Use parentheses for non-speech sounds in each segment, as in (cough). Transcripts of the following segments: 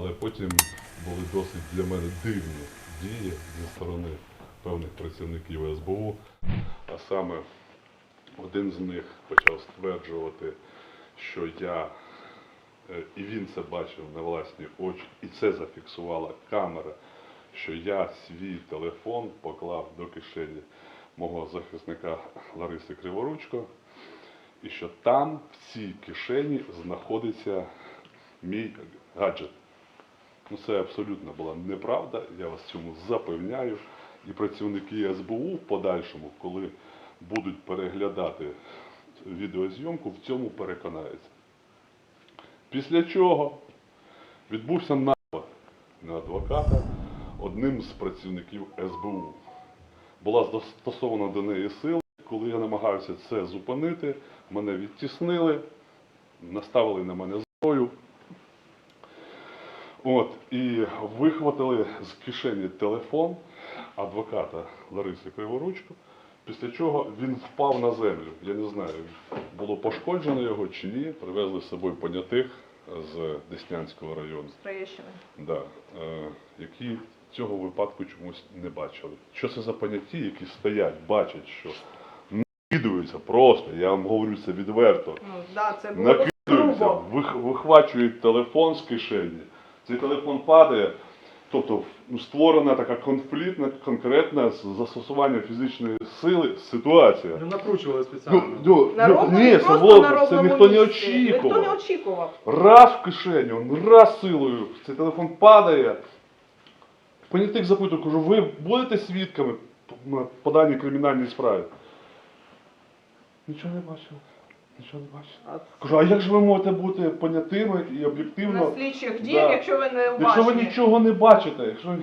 Але потім були досить для мене дивні дії зі сторони певних працівників СБУ. А саме один з них почав стверджувати, що я, е, і він це бачив на власні очі, і це зафіксувала камера, що я свій телефон поклав до кишені мого захисника Лариси Криворучко, і що там, в цій кишені, знаходиться мій гаджет. Ну, це абсолютно була неправда, я вас цьому запевняю. І працівники СБУ в подальшому, коли будуть переглядати відеозйомку, в цьому переконаються. Після чого відбувся напад на адвоката одним з працівників СБУ. Була застосована до неї сила. Коли я намагався це зупинити, мене відтіснили, наставили на мене зброю. От, і вихватили з кишені телефон адвоката Лариси Криворучко, після чого він впав на землю. Я не знаю, було пошкоджено його чи ні. Привезли з собою понятих з Деснянського району, Троєщини. да, е, які цього випадку чомусь не бачили. Що це за поняті, які стоять, бачать, що накидуються просто, я вам говорю це відверто Ну, да, це було накидуються, вих- вихвачують телефон з кишені. Цей телефон падає. Тобто ну, створена така конфліктна, конкретна з застосуванням фізичної сили ситуація. Ну, накручували Ну, спеціально. ну, На ну, ровному, ні, це, було, на це ніхто не місці. Ніхто не очікував. очікував. Раз в кишеню, раз силою, цей телефон падає. Понятих запитую, кажу, ви будете свідками на поданні кримінальній справі? Нічого не бачив. Нічого не бачив. Кажу, а як же ви можете бути понятими і об'єктивно, На слідчих діях, Да. якщо ви не якщо ви нічого не бачите, якщо ви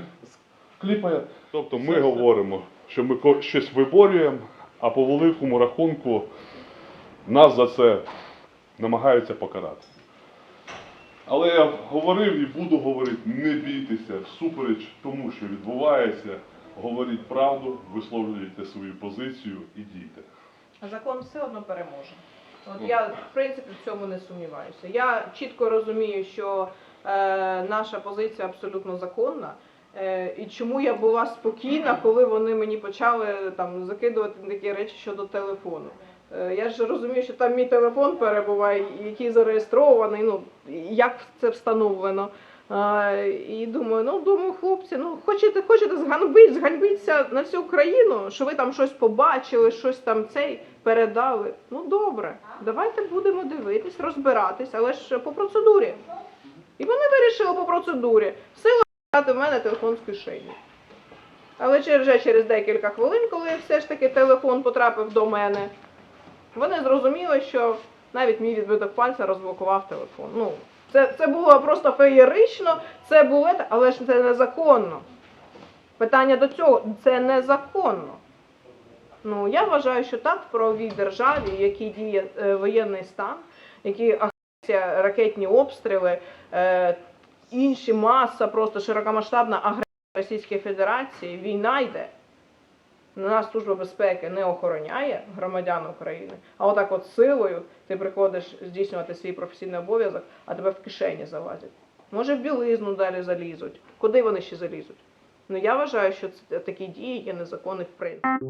кліпає. Тобто ми Все, все. говоримо, що ми ко- щось виборюємо, а по великому рахунку нас за це намагаються покарати. Але я говорив і буду говорити, не бійтеся, всупереч тому, що відбувається, говоріть правду, висловлюйте свою позицію і дійте. Закон все одно переможе. От Ну. я в принципі в цьому не сумніваюся. Я чітко розумію, що е, наша позиція абсолютно законна. Е, і чому я була спокійна, (clears throat) коли вони мені почали там закидувати такі речі щодо телефону. Е, я ж розумію, що там мій телефон перебуває, який зареєстрований, ну як це встановлено. Е, і думаю, ну думаю, хлопці, ну хочете, хочете зганбити, зганьбіться на всю країну, що ви там щось побачили, щось там цей передали. Ну добре, давайте будемо дивитись, розбиратись, але ж по процедурі. І вони вирішили по процедурі. Сила взяти в мене телефон з кишені. Але вже через декілька хвилин, коли все ж таки телефон потрапив до мене, вони зрозуміли, що навіть мій відбиток пальця розблокував телефон. Ну, це, це було просто феєрично, це було, але ж це незаконно. Питання до цього це незаконно. Ну, я вважаю, що так в правовій державі, в якій діє е, воєнний стан, які агресія, ракетні обстріли, е, інші маса, просто широкомасштабна агресія Російської Федерації, війна йде. Нас служба безпеки не охороняє громадян України, а отак от силою ти приходиш здійснювати свій професійний обов'язок, а тебе в кишені залазять. Може, в білизну далі залізуть. Куди вони ще залізуть? Ну я вважаю, що це, такі дії є незаконні в принципі.